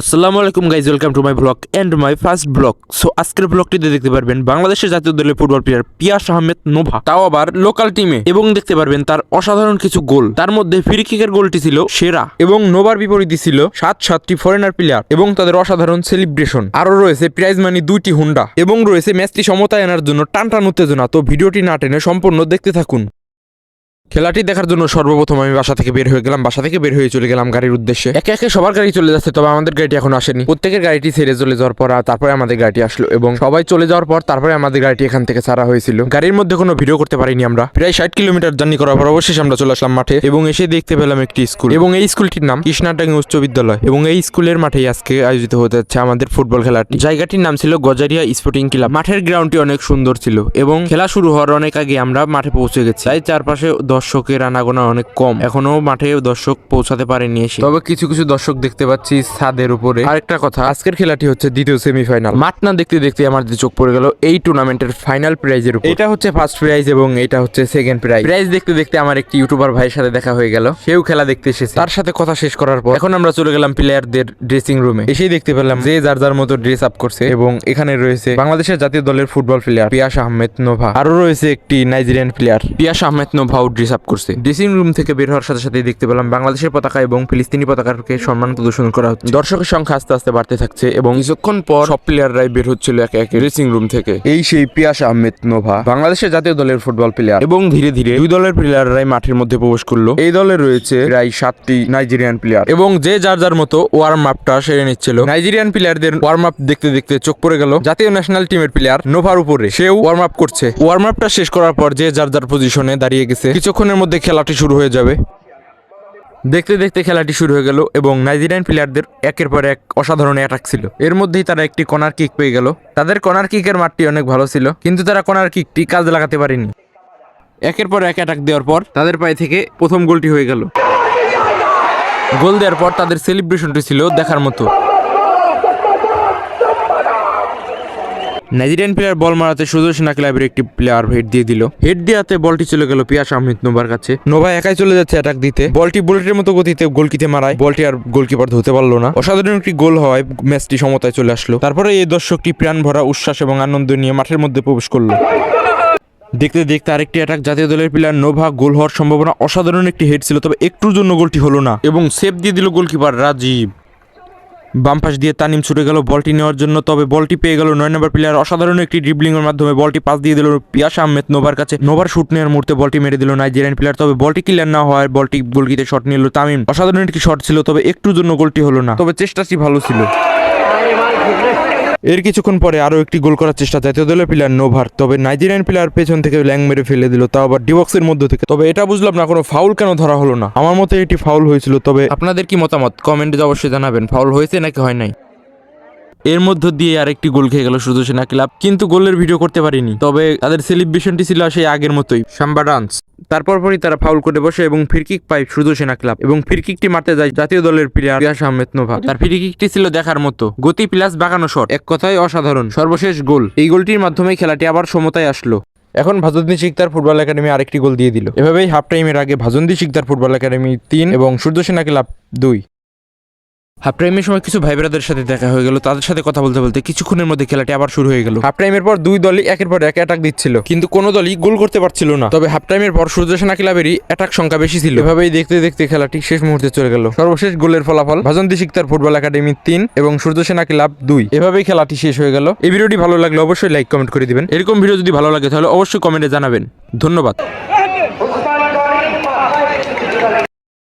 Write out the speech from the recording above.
আসসালামু আলাইকুম guys welcome to my blog and my first blog so আজকের ব্লগটিতে দেখতে পারবেন বাংলাদেশের জাতীয় দলের ফুটবল প্লেয়ার পিয়াস আহমেদ নোভা। তাও আবার লোকাল টিমে এবং দেখতে পারবেন তার অসাধারণ কিছু গোল। তার মধ্যে ফ্রি কিকের গোলটি ছিল সেরা। এবং নোভার বিপরীতে ছিল সাত সাতটি ফরেনার প্লেয়ার এবং তাদের অসাধারণ সেলিব্রেশন আরও রয়েছে প্রাইজ মানি দুইটি হুন্ডা এবং রয়েছে ম্যাচটি সমতায় আনার জন্য টান টান উত্তেজনা। তো ভিডিওটি না টেনে সম্পূর্ণ দেখতে থাকুন। খেলাটি দেখার জন্য সর্বপ্রথম আমি বাসা থেকে বের হয়ে গেলাম। বাসা থেকে বের হয়ে চলে গেলাম গাড়ির উদ্দেশ্যে। একে একে সবার গাড়ি চলে যাচ্ছে, তবে আমাদের গাড়িটি এখন আসেনি। প্রত্যেকের গাড়িটি ছেড়ে চলে যাওয়ার পর তারপরে আমাদের গাড়িটি আসলো এবং সবাই চলে যাওয়ার পর তারপরে আমাদের গাড়িটি এখান থেকে ছাড়া হয়েছিল। গাড়ির মধ্যে কোনো ভিডিও করতে পারিনি আমরা। প্রায় ষাট কিলোমিটার জার্নি করার পর অবশেষে আমরা চলে আসলাম মাঠে এবং এসে দেখতে পেলাম একটি স্কুল। এবং এই স্কুলটির নাম কৃষ্ণাটাঙ্গি উচ্চ বিদ্যালয়। এবং এই স্কুলের মাঠেই আজকে আয়োজিত হতে যাচ্ছে আমাদের ফুটবল খেলাটি। জায়গাটির নাম ছিল গজারিয়া স্পোর্টিং ক্লাব। মাঠের গ্রাউন্ডটি অনেক সুন্দর ছিল এবং খেলা শুরু হওয়ার অনেক আগে আমরা মাঠে পৌঁছে গেছি। তাই চারপাশে দর্শকের আনাগোনা অনেক কম। এখনও মাঠে দর্শক পৌঁছাতে পারেনি এসে। তবে কিছু কিছু দর্শক দেখতে পাচ্ছি ছাদের উপরে। আরেকটা কথা আজকের খেলাটি হচ্ছে দ্বিতীয় সেমিফাইনাল। মাঠ না দেখতে দেখতে আমার যে চোখ পড়ে গেল এই টুর্নামেন্টের ফাইনাল প্রাইজের উপর। এটা হচ্ছে ফার্স্ট প্রাইজ এবং এটা হচ্ছে সেকেন্ড প্রাইজ প্রাইজ দেখতে দেখতে আমার একটি ইউটিউবার ভাইয়ের সাথে দেখা হয়ে গেল। সেও খেলা দেখতে এসেছে। তার সাথে কথা শেষ করার পর এখন আমরা চলে গেলাম প্লেয়ারদের ড্রেসিং রুমে এসেই দেখতে পেলাম যে যার যার মতো ড্রেস আপ করছে এবং এখানে রয়েছে বাংলাদেশের জাতীয় দলের ফুটবল প্লেয়ার পিয়াস আহমেদ নোভা। আরও রয়েছে একটি নাইজেরিয়ান প্লেয়ার পিয়াস আহমেদ নোভাও ড্রেস আপ করছে। ড্রেসিং রুম থেকে বের হওয়ার সাথে সাথে দেখতে পেলাম বাংলাদেশের পতাকা এবং ফিলিস্তিনি পতাকাকে সম্মান প্রদর্শন করা হচ্ছে। দর্শকের সংখ্যা আস্তে আস্তে বাড়তে থাকছে এবং কিছুক্ষণ পর সব প্লেয়াররাই বের হচ্ছিল একে একে ড্রেসিং রুম থেকে। এই সেই পিয়াস আহমেদ নোভা বাংলাদেশের জাতীয় দলের ফুটবল প্লেয়ার এবং ধীরে ধীরে দুই দলের প্লেয়াররাই মাঠের মধ্যে প্রবেশ করল। এই দলে রয়েছে প্রায় সাতটি নাইজেরিয়ান প্লেয়ার এবং যে যার যার মতো ওয়ার্ম আপটা সেরে নিচ্ছিল। নাইজেরিয়ান প্লেয়ারদের ওয়ার্ম আপ দেখতে দেখতে চোখ পড়ে গেল। জাতীয় ন্যাশনাল টিমের প্লেয়ার নোভার উপরে সেও ওয়ার্ম আপ করছে। ওয়ার্ম আপটা শেষ করার পর যে যার যার পজিশনে দাঁড়িয়ে গেছে। কিছুক্ষণের মধ্যে খেলাটি শুরু হয়ে যাবে। দেখতে দেখতে খেলাটি শুরু হয়ে গেল এবং নাইজেরিয়ান প্লেয়ারদের একের পর এক অসাধারণ অ্যাটাক ছিল। এর মধ্যেই তারা একটি কর্নার কিক পেয়ে গেল। তাদের কর্নার কিকের মাঠটি অনেক ভালো ছিল, কিন্তু তারা কর্নার কিকটি কাজে লাগাতে পারেনি। একের পর এক অ্যাটাক দেওয়ার পর তাদের পায়ে থেকে প্রথম গোলটি হয়ে গেল। গোল দেওয়ার পর তাদের সেলিব্রেশনটি ছিল দেখার মতো। নাইজেরিয়ান প্লেয়ার বল মারাতে সুদর্শনা ক্লাবের একটি প্লেয়ার হেড দিয়ে দিল। হেড দেওয়াতে বলটি চলে গেল পিয়াস আহমেদ নোভার কাছে। নোভা একাই চলে যাচ্ছে অ্যাটাক দিতে। বলটি বুলেটের মতো গতিতে গোলকিতে মারায়। বলটি আর গোলকিপার ধরতে পারল না। অসাধারণ একটি গোল হওয়ায় ম্যাচটি সমতায় চলে আসলো। তারপরে এই দর্শকটি প্রাণ ভরা উচ্ছ্বাস এবং আনন্দ নিয়ে মাঠের মধ্যে প্রবেশ করল। দেখতে দেখতে আরেকটি অ্যাটাক জাতীয় দলের প্লেয়ার নোভা গোল হওয়ার সম্ভাবনা অসাধারণ একটি হেড ছিল তবে একটুর জন্য গোলটি হলো না। এবং সেভ দিয়ে দিল গোলকিপার রাজীব। বাম পাশ দিয়ে তানিম ছুটে গেল, বলটি নেওয়ার জন্য, তবে বলটি পেয়ে গেল নয় নম্বর প্লেয়ার অসাধারণ একটি ড্রিবলিংয়ের মাধ্যমে বলটি পাস দিয়ে দিল পিয়াস আহমেদ নোভার কাছে। নোভার শুট নেওয়ার মুহূর্তে বলটি মেরে দিল নাইজেরিয়ান প্লেয়ার তবে বলটি ক্লিয়ার না হওয়ায় বলটি গোলকিতে শট নিল তামিম। অসাধারণ একটি শট ছিল, তবে একটুর জন্য গোলটি হলো না, তবে চেষ্টাটি ভালো ছিল। এর কিছুক্ষণ পরে আরও একটি গোল করার চেষ্টা জাতীয় দলের প্লেয়ার নোভার, তবে নাইজেরিয়ান প্লেয়ার পেছন থেকে ল্যাং মেরে ফেলে দিল, তাও আবার ডিবক্সের মধ্যে থেকে। তবে এটা বুঝলাম না, কোনো ফাউল কেন ধরা হলো না? আমার মতে এটি ফাউল হয়েছিল, তবে আপনাদের কি মতামত? কমেন্টে অবশ্যই জানাবেন ফাউল হয়েছে নাকি হয় নাই? এর মধ্য দিয়ে আরেকটি গোল খেয়ে গেল শুধু সেনা ক্লাব কিন্তু গোলের ভিডিও করতে পারিনি। তবে তাদের সেলিব্রেশনটি ছিল সেই আগের মতোই। Samba dance. তারপর পরই তারা ফাউল করে বসে এবং ফ্রিকিক পায় সেনা ক্লাব এবং ফিরকিকটি মারতে যায় জাতীয় দলের প্লেয়ার পিয়াস আহমেদ নোভা। তার ফ্রিকিকটি ছিল দেখার মতো। গতি প্লাস বাগানো শট এক কথায় অসাধারণ। সর্বশেষ গোল। এই গোলটির মাধ্যমে খেলাটি আবার সমতায় আসলো। এখন ভাজন্দি শিকদার ফুটবল একাডেমি আরেকটি গোল দিয়ে দিল। এভাবেই হাফ টাইমের আগে ভাজন্দি শিকদার ফুটবল একাডেমি তিন এবং সূর্য সেনা ক্লাব দুই। হাফ টাইমের সময় কিছু ভাই ব্রাদের সাথে দেখা হয়ে গেল, তাদের সাথে কথা বলতে বলতে কিছুক্ষণের মধ্যে খেলাটি আবার শুরু হয়ে গেল। হাফ টাইমের পর দুই দলই একের পর এক অ্যাটাক দিচ্ছিল, কিন্তু কোনো দলই গোল করতে পারছিল না। তবে হাফ টাইমের পর সূর্যসেনা ক্লাবেরই অ্যাটাক সংখ্যা বেশি ছিল। এভাবেই দেখতে দেখতে খেলাটি শেষ মুহূর্তে চলে গেল। সর্বশেষ গোলের ফলাফল ভাজন্তি শিকদার ফুটবল একাডেমি তিন এবং সূর্যসেনা ক্লাব দুই। এভাবেই খেলাটি শেষ হয়ে গেল। এই ভিডিওটি ভালো লাগলে অবশ্যই লাইক কমেন্ট করে দিবেন। এরকম ভিডিও যদি ভালো লাগে তাহলে অবশ্যই কমেন্টে জানাবেন। ধন্যবাদ।